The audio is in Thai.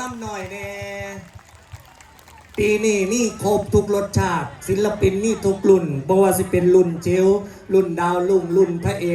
ล่ำหน่อยแน่ปีนี้นี่ครบทุกรสชาติ ศิลปินนี่ทุกรุ่นบ่ว่าสิเป็นรุ่นเจลรุ่นดาวลุ่งรุ่นพระเอก